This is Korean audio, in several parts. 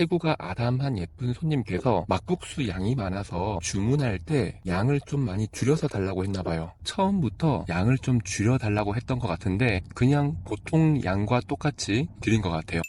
체구가 아담한 예쁜 손님께서 막국수 양이 많아서 주문할 때 양을 좀 많이 줄여서 달라고 했나봐요. 처음부터 양을 좀 줄여달라고 했던 것 같은데 그냥 보통 양과 똑같이 드린 것 같아요.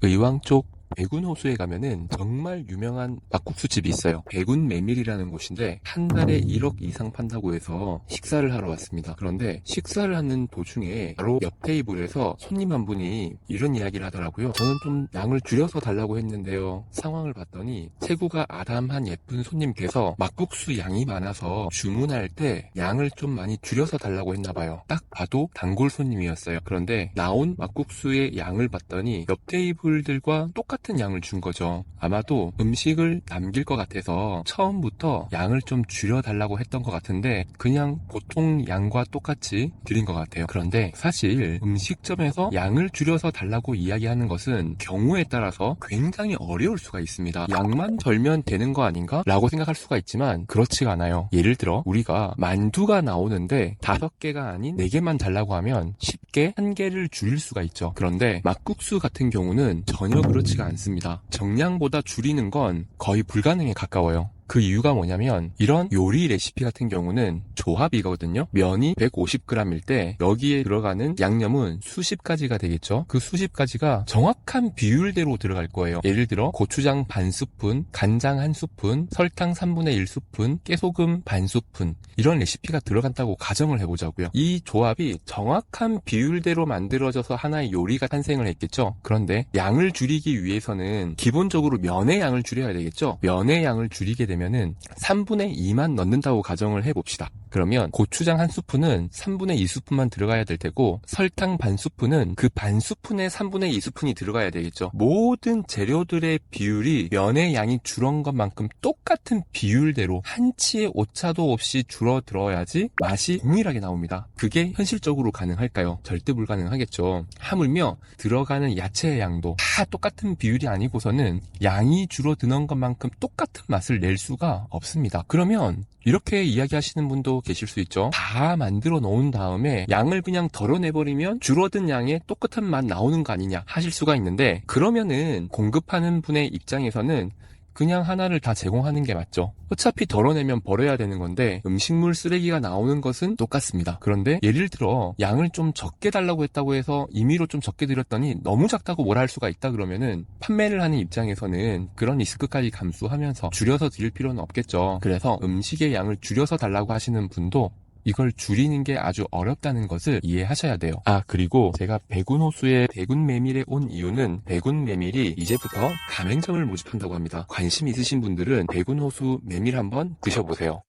의왕 쪽 백운호수에 가면은 정말 유명한 막국수 집이 있어요. 백운 메밀이라는 곳인데 한 달에 1억 이상 판다고 해서 식사를 하러 왔습니다. 그런데 식사를 하는 도중에 바로 옆 테이블에서 손님 한 분이 이런 이야기를 하더라고요. 저는 좀 양을 줄여서 달라고 했는데요. 상황을 봤더니 체구가 아담한 예쁜 손님께서 막국수 양이 많아서 주문할 때 양을 좀 많이 줄여서 달라고 했나 봐요. 딱 봐도 단골 손님이었어요. 그런데 나온 막국수의 양을 봤더니 옆 테이블들과 똑같 은 양을 준 거죠. 아마도 음식을 남길 것 같아서 처음부터 양을 좀 줄여달라고 했던 것 같은데 그냥 보통 양과 똑같이 드린 것 같아요. 그런데 사실 음식점에서 양을 줄여서 달라고 이야기하는 것은 경우에 따라서 굉장히 어려울 수가 있습니다. 양만 절면 되는 거 아닌가? 라고 생각할 수가 있지만 그렇지가 않아요. 예를 들어 우리가 만두가 나오는데 다섯 개가 아닌 네 개만 달라고 하면 쉽게 한 개를 줄일 수가 있죠. 그런데 막국수 같은 경우는 전혀 그렇지가 않습니다. 정량보다 줄이는 건 거의 불가능에 가까워요. 그 이유가 뭐냐면 이런 요리 레시피 같은 경우는 조합이거든요. 면이 150g일 때 여기에 들어가는 양념은 수십 가지가 되겠죠. 그 수십 가지가 정확한 비율대로 들어갈 거예요. 예를 들어 고추장 반 스푼, 간장 한 스푼, 설탕 3분의 1 스푼, 깨소금 반 스푼 이런 레시피가 들어간다고 가정을 해보자고요. 이 조합이 정확한 비율대로 만들어져서 하나의 요리가 탄생을 했겠죠. 그런데 양을 줄이기 위해서는 기본적으로 면의 양을 줄여야 되겠죠. 면의 양을 줄이게 되면은 3분의 2만 넣는다고 가정을 해봅시다. 그러면 고추장 한 스푼은 3분의 2스푼만 들어가야 될 테고 설탕 반 스푼은 그 반 스푼의 3분의 2스푼이 들어가야 되겠죠. 모든 재료들의 비율이 면의 양이 줄은 것만큼 똑같은 비율대로 한 치의 오차도 없이 줄어 들어야지 맛이 동일하게 나옵니다. 그게 현실적으로 가능할까요? 절대 불가능하겠죠. 하물며 들어가는 야채의 양도 다 똑같은 비율이 아니고서는 양이 줄어드는 것만큼 똑같은 맛을 낼 수가 없습니다. 그러면 이렇게 이야기하시는 분도 계실 수 있죠. 다 만들어 놓은 다음에 양을 그냥 덜어내버리면 줄어든 양의 똑같은 맛 나오는 거 아니냐 하실 수가 있는데 그러면은 공급하는 분의 입장에서는 그냥 하나를 다 제공하는 게 맞죠. 어차피 덜어내면 버려야 되는 건데 음식물 쓰레기가 나오는 것은 똑같습니다. 그런데 예를 들어 양을 좀 적게 달라고 했다고 해서 임의로 좀 적게 드렸더니 너무 작다고 뭐라 할 수가 있다 그러면은 판매를 하는 입장에서는 그런 리스크까지 감수하면서 줄여서 드릴 필요는 없겠죠. 그래서 음식의 양을 줄여서 달라고 하시는 분도 이걸 줄이는 게 아주 어렵다는 것을 이해하셔야 돼요. 아, 그리고 제가 백운 호수에 백운 메밀에 온 이유는 백운 메밀이 이제부터 가맹점을 모집한다고 합니다. 관심 있으신 분들은 백운 호수 메밀 한번 드셔보세요.